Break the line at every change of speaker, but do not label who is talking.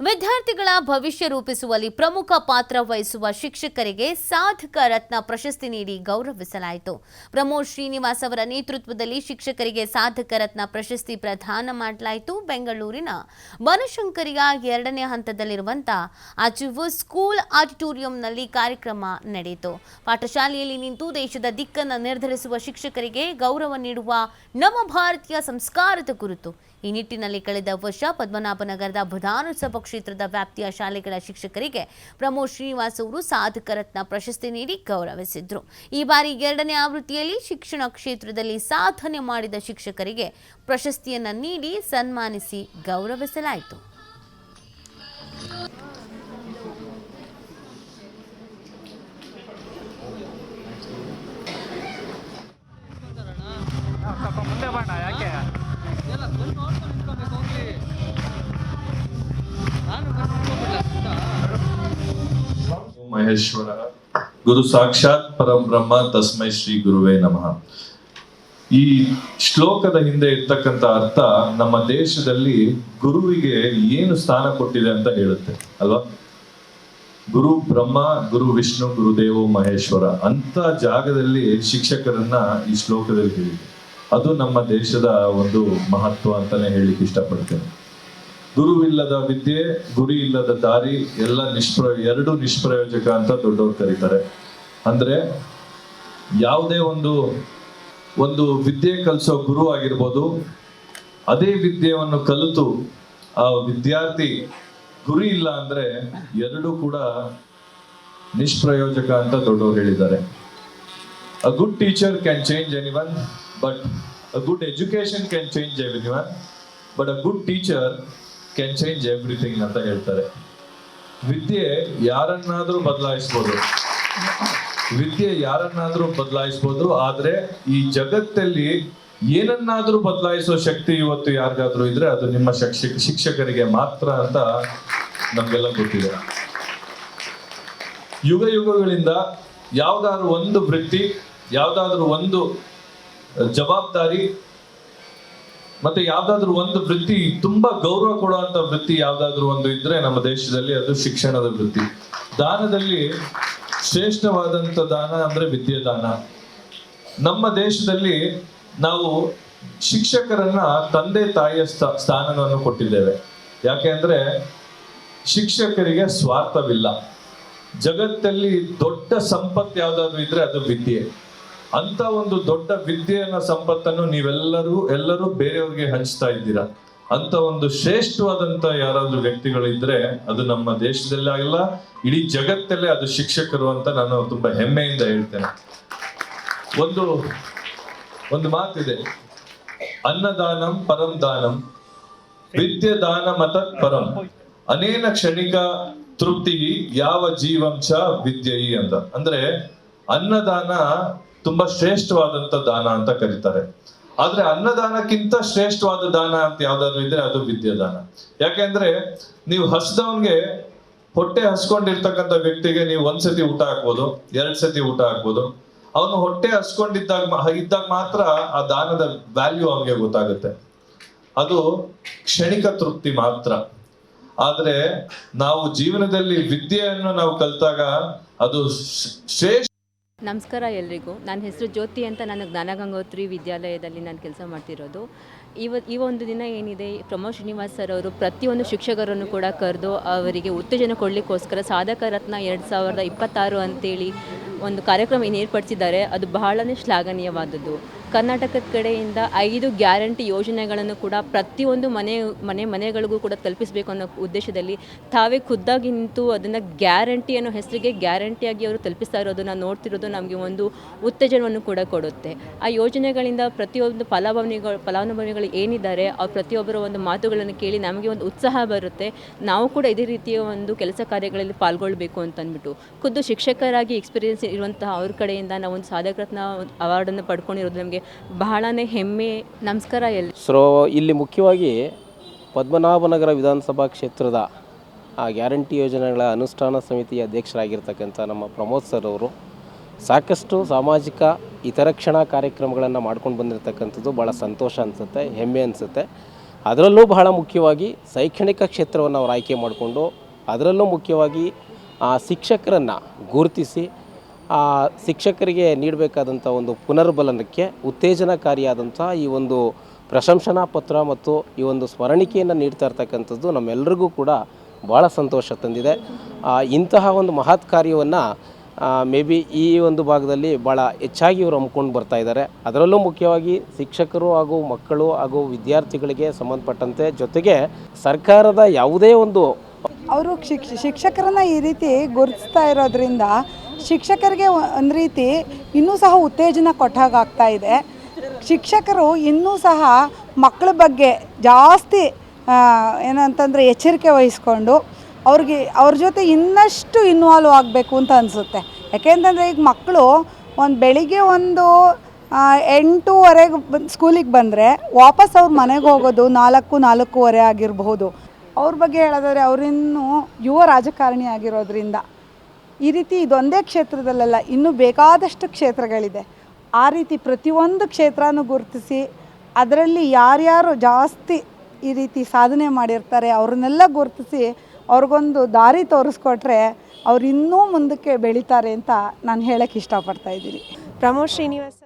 ವಿದ್ಯಾರ್ಥಿಗಳ ಭವಿಷ್ಯ ರೂಪಿಸುವಲ್ಲಿ ಪ್ರಮುಖ ಪಾತ್ರ ವಹಿಸುವ ಶಿಕ್ಷಕರಿಗೆ ಸಾಧಕ ರತ್ನ ಪ್ರಶಸ್ತಿ ನೀಡಿ ಗೌರವಿಸಲಾಯಿತು. ಪ್ರಮೋದ್ ಶ್ರೀನಿವಾಸ್ ಅವರ ನೇತೃತ್ವದಲ್ಲಿ ಶಿಕ್ಷಕರಿಗೆ ಸಾಧಕ ರತ್ನ ಪ್ರಶಸ್ತಿ ಪ್ರದಾನ ಮಾಡಲಾಯಿತು. ಬೆಂಗಳೂರಿನ ಬನಶಂಕರಿಯ ಎರಡನೇ ಹಂತದಲ್ಲಿರುವಂತಹ ಅಚಿವು ಸ್ಕೂಲ್ ಆಡಿಟೋರಿಯಂನಲ್ಲಿ ಕಾರ್ಯಕ್ರಮ ನಡೆಯಿತು. ಪಾಠಶಾಲೆಯಲ್ಲಿ ನಿಂತು ದೇಶದ ದಿಕ್ಕನ್ನು ನಿರ್ಧರಿಸುವ ಶಿಕ್ಷಕರಿಗೆ ಗೌರವ ನೀಡುವ ನಮ್ಮ ಭಾರತೀಯ ಸಂಸ್ಕಾರದ ಕುರಿತು ಈ ನಿಟ್ಟಿನಲ್ಲಿ ಕಳೆದ ವರ್ಷ ಪದ್ಮನಾಭನಗರದ ವಿಧಾನಸಭಾ ಕ್ಷೇತ್ರದ ವ್ಯಾಪ್ತಿಯ ಶಾಲೆಗಳ ಶಿಕ್ಷಕರಿಗೆ ಪ್ರಮೋದ್ ಶ್ರೀನಿವಾಸ್ ಅವರು ಸಾಧಕ ರತ್ನ ಪ್ರಶಸ್ತಿ ನೀಡಿ ಗೌರವಿಸಿದ್ರು. ಈ ಬಾರಿ ಎರಡನೇ ಆವೃತ್ತಿಯಲ್ಲಿ ಶಿಕ್ಷಣ ಕ್ಷೇತ್ರದಲ್ಲಿ ಸಾಧನೆ ಮಾಡಿದ ಶಿಕ್ಷಕರಿಗೆ ಪ್ರಶಸ್ತಿಯನ್ನ ನೀಡಿ ಸನ್ಮಾನಿಸಿ ಗೌರವಿಸಲಾಯಿತು.
ಮಹೇಶ್ವರ. ಗುರು ಸಾಕ್ಷಾತ್ ಪರಬ್ರಹ್ಮ ತಸ್ಮೈ ಶ್ರೀ ಗುರುವೇ ನಮಃ. ಈ ಶ್ಲೋಕದ ಹಿಂದೆ ಇರ್ತಕ್ಕಂಥ ಅರ್ಥ ನಮ್ಮ ದೇಶದಲ್ಲಿ ಗುರುವಿಗೆ ಏನು ಸ್ಥಾನ ಕೊಟ್ಟಿದೆ ಅಂತ ಹೇಳುತ್ತೆ, ಅಲ್ವಾ? ಗುರು ಬ್ರಹ್ಮ, ಗುರು ವಿಷ್ಣು ಗುರುದೇವೋ ಮಹೇಶ್ವರ ಅಂತ ಜಾಗದಲ್ಲಿ ಶಿಕ್ಷಕರನ್ನ ಈ ಶ್ಲೋಕದಲ್ಲಿ ಹೇಳಿದೆ. ಅದು ನಮ್ಮ ದೇಶದ ಒಂದು ಮಹತ್ವ ಅಂತಾನೆ ಹೇಳಿಕ್ಕೆ ಇಷ್ಟಪಡ್ತೇನೆ. ಗುರುವಿಲ್ಲದ ವಿದ್ಯೆ ಗುರಿ ಇಲ್ಲದ ದಾರಿ, ಎಲ್ಲ ನಿಷ್ಪ್ರ ಎರಡು ನಿಷ್ಪ್ರಯೋಜಕ ಅಂತ ದೊಡ್ಡವ್ರು ಕರೀತಾರೆ. ಅಂದ್ರೆ ಯಾವುದೇ ಒಂದು ಒಂದು ವಿದ್ಯೆ ಕಲಿಸೋ ಗುರು ಆಗಿರ್ಬೋದು, ಅದೇ ವಿದ್ಯೆಯನ್ನು ಕಲಿತು ಆ ವಿದ್ಯಾರ್ಥಿ ಗುರಿ ಇಲ್ಲ ಅಂದ್ರೆ ಎರಡು ಕೂಡ ನಿಷ್ಪ್ರಯೋಜಕ ಅಂತ ದೊಡ್ಡವ್ರು ಹೇಳಿದ್ದಾರೆ. A good teacher can change anyone, but a good education can any one but a good teacher can change everything ಅಂತ ಹೇಳ್ತಾರೆ. ವಿದ್ಯೆ ಯಾರನ್ನಾದ್ರೂ ಬದಲಾಯಿಸ್ಬೋದು. ವಿದ್ಯೆ ಯಾರನ್ನಾದ್ರೂ ಬದಲಾಯಿಸ್ಬೋದು, ಆದ್ರೆ ಈ ಜಗತ್ತಲ್ಲಿ ಏನನ್ನಾದ್ರೂ ಬದಲಾಯಿಸೋ ಶಕ್ತಿ ಇವತ್ತು ಯಾರಿಗಾದ್ರೂ ಇದ್ರೆ ಅದು ನಿಮ್ಮ ಶಿಕ್ಷಕ ಶಿಕ್ಷಕರಿಗೆ ಮಾತ್ರ ಅಂತ ನಮ್ಗೆಲ್ಲ ಗೊತ್ತಿದೆ. ಯುಗ ಯುಗಗಳಿಂದ ಯಾವ್ದಾದ್ರು ಒಂದು ವೃತ್ತಿ, ಯಾವ್ದಾದ್ರು ಒಂದು ಜವಾಬ್ದಾರಿ ಮತ್ತೆ ಯಾವ್ದಾದ್ರು ಒಂದು ವೃತ್ತಿ ತುಂಬಾ ಗೌರವ ಕೊಡುವಂತ ವೃತ್ತಿ ಯಾವ್ದಾದ್ರು ಒಂದು ಇದ್ರೆ ನಮ್ಮ ದೇಶದಲ್ಲಿ ಅದು ಶಿಕ್ಷಣದ ವೃತ್ತಿ. ದಾನದಲ್ಲಿ ಶ್ರೇಷ್ಠವಾದಂತ ದಾನ ಅಂದ್ರೆ ವಿದ್ಯೆ ದಾನ ನಮ್ಮ ದೇಶದಲ್ಲಿ ನಾವು ಶಿಕ್ಷಕರನ್ನ ತಂದೆ ತಾಯಿಯ ಸ್ಥಾ- ಸ್ಥಾನವನ್ನು ಕೊಟ್ಟಿದ್ದೇವೆ. ಯಾಕೆ ಅಂದ್ರೆ ಶಿಕ್ಷಕರಿಗೆ ಸ್ವಾರ್ಥವಿಲ್ಲ. ಜಗತ್ತಲ್ಲಿ ದೊಡ್ಡ ಸಂಪತ್ತು ಯಾವ್ದಾದ್ರು ಇದ್ರೆ ಅದು ವಿದ್ಯೆ. ಅಂತ ಒಂದು ದೊಡ್ಡ ವಿದ್ಯೆಯನ್ನ ಸಂಪತ್ತನ್ನು ನೀವೆಲ್ಲರೂ, ಎಲ್ಲರೂ ಬೇರೆಯವ್ರಿಗೆ ಹಂಚ್ತಾ ಇದ್ದೀರಾ? ಅಂತ ಒಂದು ಶ್ರೇಷ್ಠವಾದಂತ ಯಾರಾದ್ರೂ ವ್ಯಕ್ತಿಗಳಿದ್ರೆ ಅದು ನಮ್ಮ ದೇಶದಲ್ಲೇ ಆಗಲ್ಲ, ಇಡೀ ಜಗತ್ತಲ್ಲೇ ಅದು ಶಿಕ್ಷಕರು ಅಂತ ನಾನು ತುಂಬಾ ಹೆಮ್ಮೆಯಿಂದ ಹೇಳ್ತೇನೆ. ಒಂದು ಒಂದು ಮಾತಿದೆ. ಅನ್ನದಾನಂ ಪರಂ ದಾನಂ ವಿದ್ಯೆ ದಾನ ಮತ ಪರಂ, ಅನೇನ ಕ್ಷಣಿಕ ತೃಪ್ತಿ ಯಾವ ಜೀವಂಶ ವಿದ್ಯೆಯಿ ಅಂತ. ಅಂದ್ರೆ ಅನ್ನದಾನ ತುಂಬಾ ಶ್ರೇಷ್ಠವಾದಂತ ದಾನ ಅಂತ ಕರೀತಾರೆ. ಆದ್ರೆ ಅನ್ನದಾನಕ್ಕಿಂತ ಶ್ರೇಷ್ಠವಾದ ದಾನ ಅಂತ ಯಾವ್ದಾದ್ರು ಇದ್ರೆ ಅದು ವಿದ್ಯಾದಾನ. ಯಾಕೆಂದ್ರೆ ನೀವು ಹಸ್ದವನ್ಗೆ ಹೊಟ್ಟೆ ಹಸ್ಕೊಂಡಿರ್ತಕ್ಕಂಥ ವ್ಯಕ್ತಿಗೆ ನೀವು ಒಂದ್ಸತಿ ಊಟ ಹಾಕ್ಬೋದು, ಎರಡ್ ಸತಿ ಊಟ ಹಾಕ್ಬೋದು. ಅವನು ಹೊಟ್ಟೆ ಹಸ್ಕೊಂಡಿದ್ದಾಗ ಇದ್ದಾಗ ಮಾತ್ರ ಆ ದಾನದ ವ್ಯಾಲ್ಯೂ ಅವನಿಗೆ ಗೊತ್ತಾಗುತ್ತೆ. ಅದು ಕ್ಷಣಿಕ ತೃಪ್ತಿ ಮಾತ್ರ. ಆದ್ರೆ ನಾವು ಜೀವನದಲ್ಲಿ ವಿದ್ಯೆಯನ್ನು ನಾವು ಕಲ್ತಾಗ ಅದು ಶ್ರೇಷ್ಠ
ನಮಸ್ಕಾರ ಎಲ್ರಿಗೂ. ನನ್ನ ಹೆಸರು ಜ್ಯೋತಿ ಅಂತ ನಾನು ಜ್ಞಾನಗಂಗೋತ್ರಿ ವಿದ್ಯಾಲಯದಲ್ಲಿ ನಾನು ಕೆಲಸ ಮಾಡ್ತಿರೋದು. ಇವ, ಈ ಒಂದು ದಿನ ಏನಿದೆ, ಪ್ರಮೋದ್ ಶ್ರೀನಿವಾಸ್ ಸರ್ ಅವರು ಪ್ರತಿಯೊಂದು ಶಿಕ್ಷಕರನ್ನು ಕೂಡ ಕರೆದು ಅವರಿಗೆ ಉತ್ತೇಜನ ಕೊಡಲಿಕ್ಕೋಸ್ಕರ ಸಾಧಕ ರತ್ನ ಎರಡು ಸಾವಿರದ ಇಪ್ಪತ್ತಾರು ಅಂತೇಳಿ ಒಂದು ಕಾರ್ಯಕ್ರಮ ಏನು ಏರ್ಪಡಿಸಿದ್ದಾರೆ. ಅದು ಬಹಳನೇ ಶ್ಲಾಘನೀಯವಾದದ್ದು. ಕರ್ನಾಟಕದ ಕಡೆಯಿಂದ ಐದು ಗ್ಯಾರಂಟಿ ಯೋಜನೆಗಳನ್ನು ಕೂಡ ಪ್ರತಿಯೊಂದು ಮನೆ ಮನೆ ಮನೆಗಳಿಗೂ ಕೂಡ ತಲುಪಿಸಬೇಕು ಅನ್ನೋ ಉದ್ದೇಶದಲ್ಲಿ ತಾವೇ ಖುದ್ದಾಗಿ ನಿಂತು ಅದನ್ನು ಗ್ಯಾರಂಟಿ ಅನ್ನೋ ಹೆಸರಿಗೆ ಗ್ಯಾರಂಟಿಯಾಗಿ ಅವರು ತಲುಪಿಸ್ತಾ ಇರೋದನ್ನು ನೋಡ್ತಿರೋದು ನಮಗೆ ಒಂದು ಉತ್ತೇಜನವನ್ನು ಕೂಡ ಕೊಡುತ್ತೆ. ಆ ಯೋಜನೆಗಳಿಂದ ಪ್ರತಿಯೊಂದು ಫಲಾನುಭವಿಗಳು ಫಲಾನುಭವಿಗಳು ಏನಿದ್ದಾರೆ, ಅವ್ರು ಪ್ರತಿಯೊಬ್ಬರ ಒಂದು ಮಾತುಗಳನ್ನು ಕೇಳಿ ನಮಗೆ ಒಂದು ಉತ್ಸಾಹ ಬರುತ್ತೆ. ನಾವು ಕೂಡ ಇದೇ ರೀತಿಯ ಒಂದು ಕೆಲಸ ಕಾರ್ಯಗಳಲ್ಲಿ ಪಾಲ್ಗೊಳ್ಬೇಕು ಅಂತ ಅಂದ್ಬಿಟ್ಟು ಖುದ್ದು ಶಿಕ್ಷಕರಾಗಿ ಎಕ್ಸ್ಪೀರಿಯನ್ಸ್ ಇರುವಂತಹ ಅವ್ರ ಕಡೆಯಿಂದ ನಾವು ಒಂದು ಸಾಧಕ ರತ್ನ ಅವಾರ್ಡನ್ನು ಪಡ್ಕೊಂಡಿರೋದು ನಮಗೆ ಬಹಳನೇ ಹೆಮ್ಮೆ, ನಮಸ್ಕಾರ ಎಲ್ಲಿ?
ಸೊ ಇಲ್ಲಿ ಮುಖ್ಯವಾಗಿ ಪದ್ಮನಾಭನಗರ ವಿಧಾನಸಭಾ ಕ್ಷೇತ್ರದ ಆ ಗ್ಯಾರಂಟಿ ಯೋಜನೆಗಳ ಅನುಷ್ಠಾನ ಸಮಿತಿಯ ಅಧ್ಯಕ್ಷರಾಗಿರ್ತಕ್ಕಂಥ ನಮ್ಮ ಪ್ರಮೋದ್ ಸರ್ ಅವರು ಸಾಕಷ್ಟು ಸಾಮಾಜಿಕ ಹಿತರಕ್ಷಣಾ ಕಾರ್ಯಕ್ರಮಗಳನ್ನು ಮಾಡ್ಕೊಂಡು ಬಂದಿರತಕ್ಕಂಥದ್ದು ಭಾಳ ಸಂತೋಷ ಅನಿಸುತ್ತೆ, ಹೆಮ್ಮೆ ಅನಿಸುತ್ತೆ. ಅದರಲ್ಲೂ ಬಹಳ ಮುಖ್ಯವಾಗಿ ಶೈಕ್ಷಣಿಕ ಕ್ಷೇತ್ರವನ್ನು ಅವರು ಆಯ್ಕೆ ಮಾಡಿಕೊಂಡು ಅದರಲ್ಲೂ ಮುಖ್ಯವಾಗಿ ಆ ಶಿಕ್ಷಕರನ್ನು ಗುರುತಿಸಿ ಆ ಶಿಕ್ಷಕರಿಗೆ ನೀಡಬೇಕಾದಂಥ ಒಂದು ಪುನರ್ಬಲನಕ್ಕೆ ಉತ್ತೇಜನಕಾರಿಯಾದಂಥ ಈ ಒಂದು ಪ್ರಶಂಸನಾ ಪತ್ರ ಮತ್ತು ಈ ಒಂದು ಸ್ಮರಣಿಕೆಯನ್ನು ನೀಡ್ತಾ ಇರ್ತಕ್ಕಂಥದ್ದು ನಮ್ಮೆಲ್ಲರಿಗೂ ಕೂಡ ಭಾಳ ಸಂತೋಷ ತಂದಿದೆ. ಇಂತಹ ಒಂದು ಮಹತ್ ಕಾರ್ಯವನ್ನು ಮೇ ಬಿ ಈ ಒಂದು ಭಾಗದಲ್ಲಿ ಭಾಳ ಹೆಚ್ಚಾಗಿ ಇವರು ಹಮ್ಮಿಕೊಂಡು ಬರ್ತಾ ಇದ್ದಾರೆ. ಅದರಲ್ಲೂ ಮುಖ್ಯವಾಗಿ ಶಿಕ್ಷಕರು ಹಾಗೂ ಮಕ್ಕಳು ಹಾಗೂ ವಿದ್ಯಾರ್ಥಿಗಳಿಗೆ ಸಂಬಂಧಪಟ್ಟಂತೆ ಜೊತೆಗೆ ಸರ್ಕಾರದ ಯಾವುದೇ ಒಂದು
ಅವರು ಶಿಕ್ಷ, ಶಿಕ್ಷಕರನ್ನ ಈ ರೀತಿ ಗುರುತಿಸ್ತಾ ಇರೋದ್ರಿಂದ ಶಿಕ್ಷಕರಿಗೆ ಒಂದು ರೀತಿ ಇನ್ನೂ ಸಹ ಉತ್ತೇಜನ ಕೊಟ್ಟಾಗ್ತಾ ಇದೆ. ಶಿಕ್ಷಕರು ಇನ್ನೂ ಸಹ ಮಕ್ಕಳ ಬಗ್ಗೆ ಜಾಸ್ತಿ ಏನಂತಂದರೆ ಎಚ್ಚರಿಕೆ ವಹಿಸ್ಕೊಂಡು ಅವ್ರಿಗೆ ಅವ್ರ ಜೊತೆ ಇನ್ನಷ್ಟು ಇನ್ವಾಲ್ವ್ ಆಗಬೇಕು ಅಂತ ಅನಿಸುತ್ತೆ. ಯಾಕೆಂತಂದರೆ ಈಗ ಮಕ್ಕಳು ಒಂದು ಬೆಳಿಗ್ಗೆ ಒಂದು ಎಂಟೂವರೆಗೆ ಬಂದು ಸ್ಕೂಲಿಗೆ ಬಂದರೆ ವಾಪಸ್ ಅವ್ರ ಮನೆಗೆ ಹೋಗೋದು ನಾಲ್ಕು, ನಾಲ್ಕೂವರೆ ಆಗಿರಬಹುದು. ಅವ್ರ ಬಗ್ಗೆ ಹೇಳೋದಾದ್ರೆ ಅವರಿನ್ನೂ ಯುವ ರಾಜಕಾರಣಿ ಆಗಿರೋದ್ರಿಂದ. ಈ ರೀತಿ ಇದೊಂದೇ ಕ್ಷೇತ್ರದಲ್ಲಲ್ಲ ಇನ್ನೂ ಬೇಕಾದಷ್ಟು ಕ್ಷೇತ್ರಗಳಿದೆ. ಆ ರೀತಿ ಪ್ರತಿಯೊಂದು ಕ್ಷೇತ್ರನೂ ಗುರುತಿಸಿ, ಅದರಲ್ಲಿ ಯಾರ್ಯಾರು ಜಾಸ್ತಿ ಈ ರೀತಿ ಸಾಧನೆ ಮಾಡಿರ್ತಾರೆ ಅವ್ರನ್ನೆಲ್ಲ ಗುರುತಿಸಿ ಅವ್ರಿಗೊಂದು ದಾರಿ ತೋರಿಸ್ಕೊಟ್ರೆ ಅವ್ರು ಇನ್ನೂ ಮುಂದಕ್ಕೆ ಬೆಳೀತಾರೆ ಅಂತ ನಾನು ಹೇಳಕ್ಕೆ ಇಷ್ಟಪಡ್ತಾ ಇದ್ದೀನಿ.
ಪ್ರಮೋದ್ ಶ್ರೀನಿವಾಸ್